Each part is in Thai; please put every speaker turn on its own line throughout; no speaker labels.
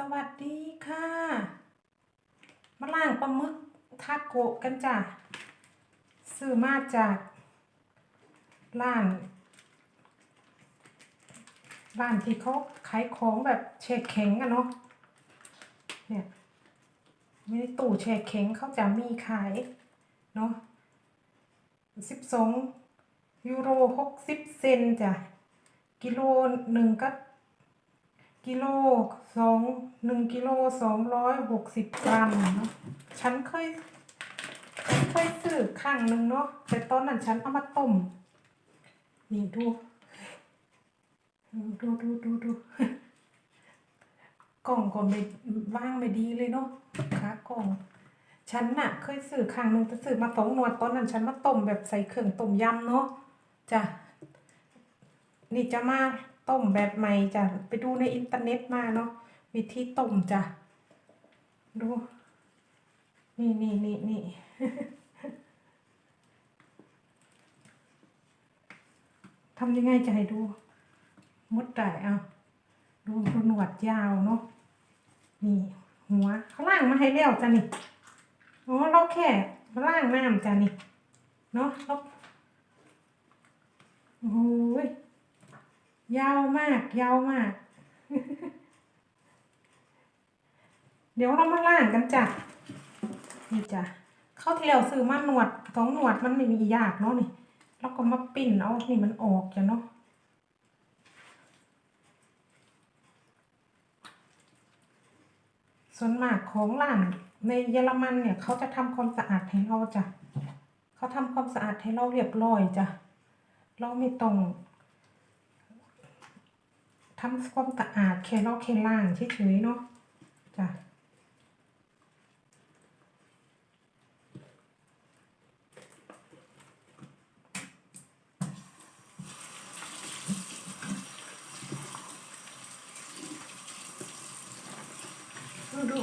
สวัสดีค่ะ มาล่างปลาหมึกทาโกะกันจ้ะ ซื้อมาจาก ร้าน ร้านที่เขาขายของแบบแช่แข็งอะเนาะ เนี่ยม่ได้ตู้แช่แข็งเขาจะมีขาย เนาะสิบสองยูโรหกสิบเซนจ้ะ กิโลหนึ่งก็ กิโลสองหนึ่งกิโลสองร้อยหกสิบกรัมเนาะฉันเคยฉันเคยซื้อครั้งหนึ่งเนาะแต่ตอนนั้นฉันเอามาต้มนี่ดูดูดูดูดูกล่องก็ไม่ว่างไม่ดีเลยเนาะขากล่อง ฉันน่ะ เคยซื้อครั้งหนึ่งแต่ซื้อมาสองหนวดตอนนั้นฉันมาต้มแบบใส่เครื่องต้มยำเนาะจ้ะนี่จะมา ต้มแบบใหม่จ้ะไปดูในอินเทอร์เน็ตมาเนาะวิธีต้มจ้ะดู นี่นี่นี่นี่ทำยังไงจะให้ดูมดได้เอาดูดูหนวดยาวเนาะนี่ หัวเขาล่างมาให้แล้วจ้ะนี่อ๋อเราแค่ล่างน้ำจ้ะนี่เนาะเราโอ้ย ยาวมาก ยาวมาก เดี๋ยวเรามาล่างกันจ้ะ นี่จ้ะเข้าที่แล้วซื้อมาหนวดสองหนวดมันไม่มียากเนาะนี่แล้วก็มาปิ้นเอานี่มันออกจ้ะเนาะส่วนมากของร้านในเยอรมันเนี่ย เขาจะทำความสะอาดให้เราจ้ะเขาทำความสะอาดให้เราเรียบร้อยจ้ะเราไม่ต้อง ทำความสะอาดแค่เราแค่ล้างเฉยๆเนาะจ้ะดูดู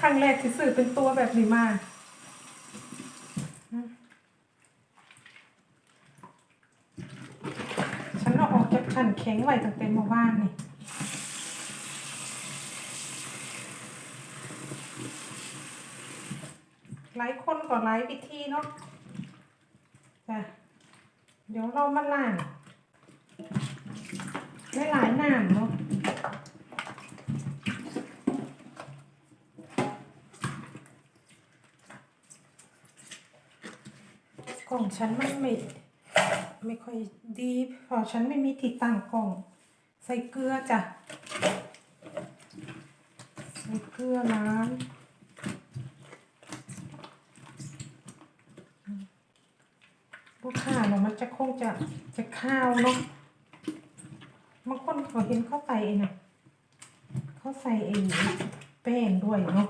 ครั้งแรกที่ซื้อเป็นตัวแบบนี้มาฉัน ฉันแข็งไหว้ตั้งแต่เมื่อวานนี่หลายคนก็หลายวิธีเนาะจ้ะเดี๋ยวเรามาล่างได้หลายน้ำเนาะกล่องฉันมันไม่ ไม่ค่อยดีเพราะฉันไม่มีที่ตั้งกล่อง ใส่เกลือจ้ะ ใส่เกลือน้ำลูกค้าเนาะมันจะคงจะจะข้าวเนาะบางคนเขาเห็นเขาใส่เองนะเขาใส่เองแป้งด้วยเนาะ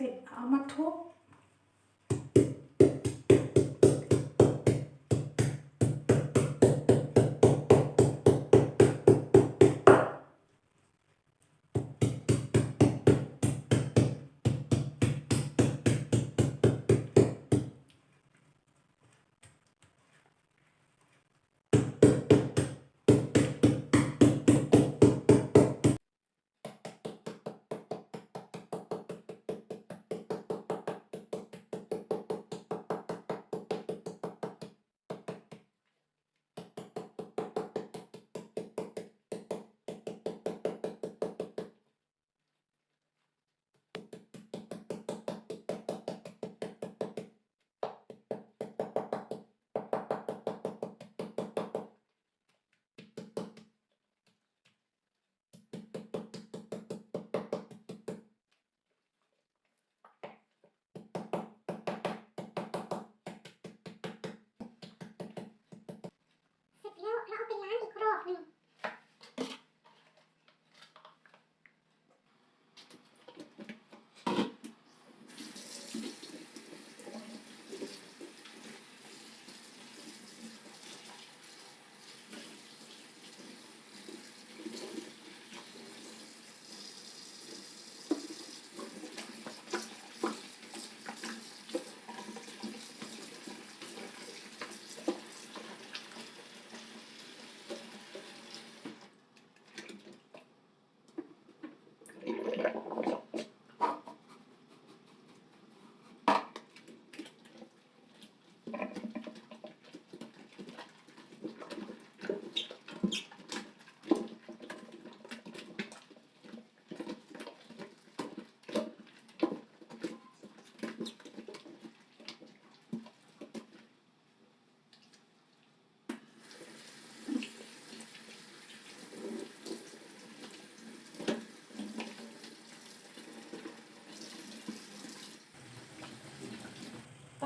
ล้า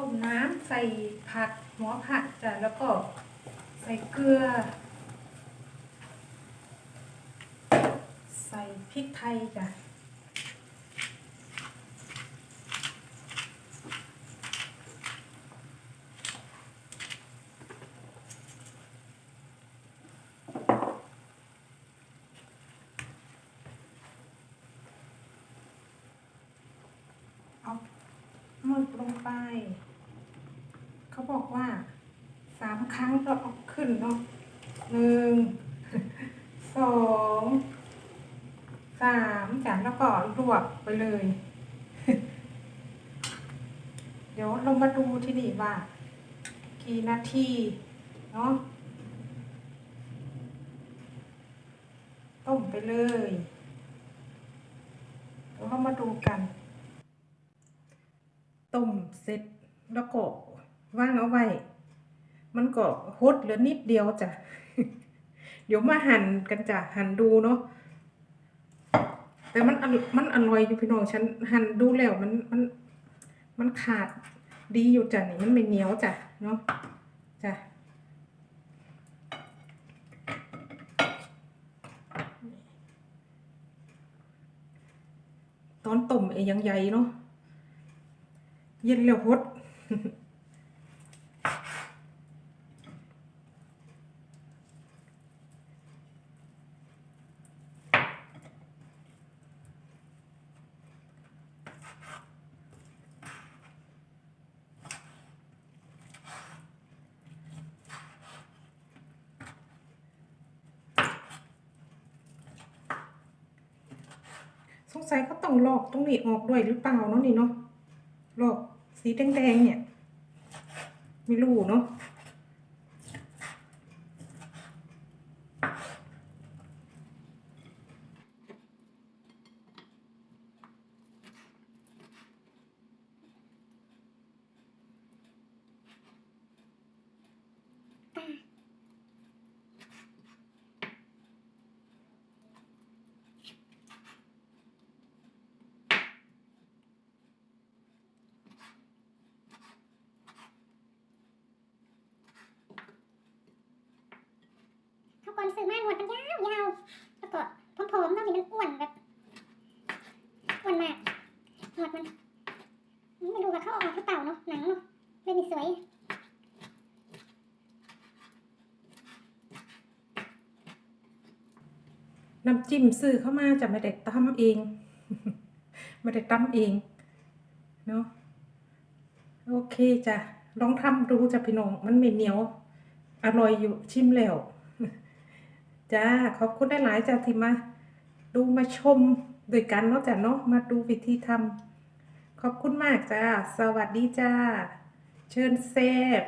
ต้มน้ำใส่ผักหัวผักจ้ะแล้วก็ใส่เกลือ ใส่พริกไทยจ้ะเอาหมึกลงไป ว่าสามครั้งเราเอาขึ้นเนาะหนึ่งสองสามจานแล้วก็ลวกไปเลย เดี๋ยวเรามาดูที่นี่ว่า กี่นาทีเนาะต้มไปเลยเดี๋ยวเรามาดูกัน ต้มเสร็จแล้วก็ ว่างเอาไว้ มันก็ฮดเหลือนิดเดียวจ้ะ เดี๋ยวมาหั่นกันจ้ะ หั่นดูเนาะ แต่มันอร่อยมันอร่อยอยู่พี่น้อง ฉันหั่นดูแล้วมันมันมันขาดดีอยู่จ้ะนี่มันไม่เหนียวจ้ะเนาะจ้ะตอนต้มไอ้ยังใหญ่เนาะเย็นแล้วฮด สงสัยเขาต้องลอกตรงนี้ออกด้วยหรือเปล่าเนาะนี่เนาะลอกสีแดงๆเนี่ย ไม่รู้เนาะ
คนซื้อมาหนวดมันยาวยาวแล้วก็ผอมๆแล้วนี่มันอ้วนแบบอ้วนมากหนวดมันไม่ดูแบบเข้าออกหรืเปล่าเนาะหนังเนาะเลยมีสวย
น้ำจิ้มซื้อเข้ามาจะไม่ได้ต้มเอง ไม่ได้ต้มเองเนาะโอเคจ้ะลองทำดูจ้ะพี่น้องมันไม่เหนียว อร่อยอยู่ชิมแล้ว จ้าขอบคุณได้หลายจ้าที่มาดูมาชมด้วยกันเนาะจ้ะเนาะมาดูวิธีทำขอบคุณมากจ้า สวัสดีจ้า เชิญเซฟ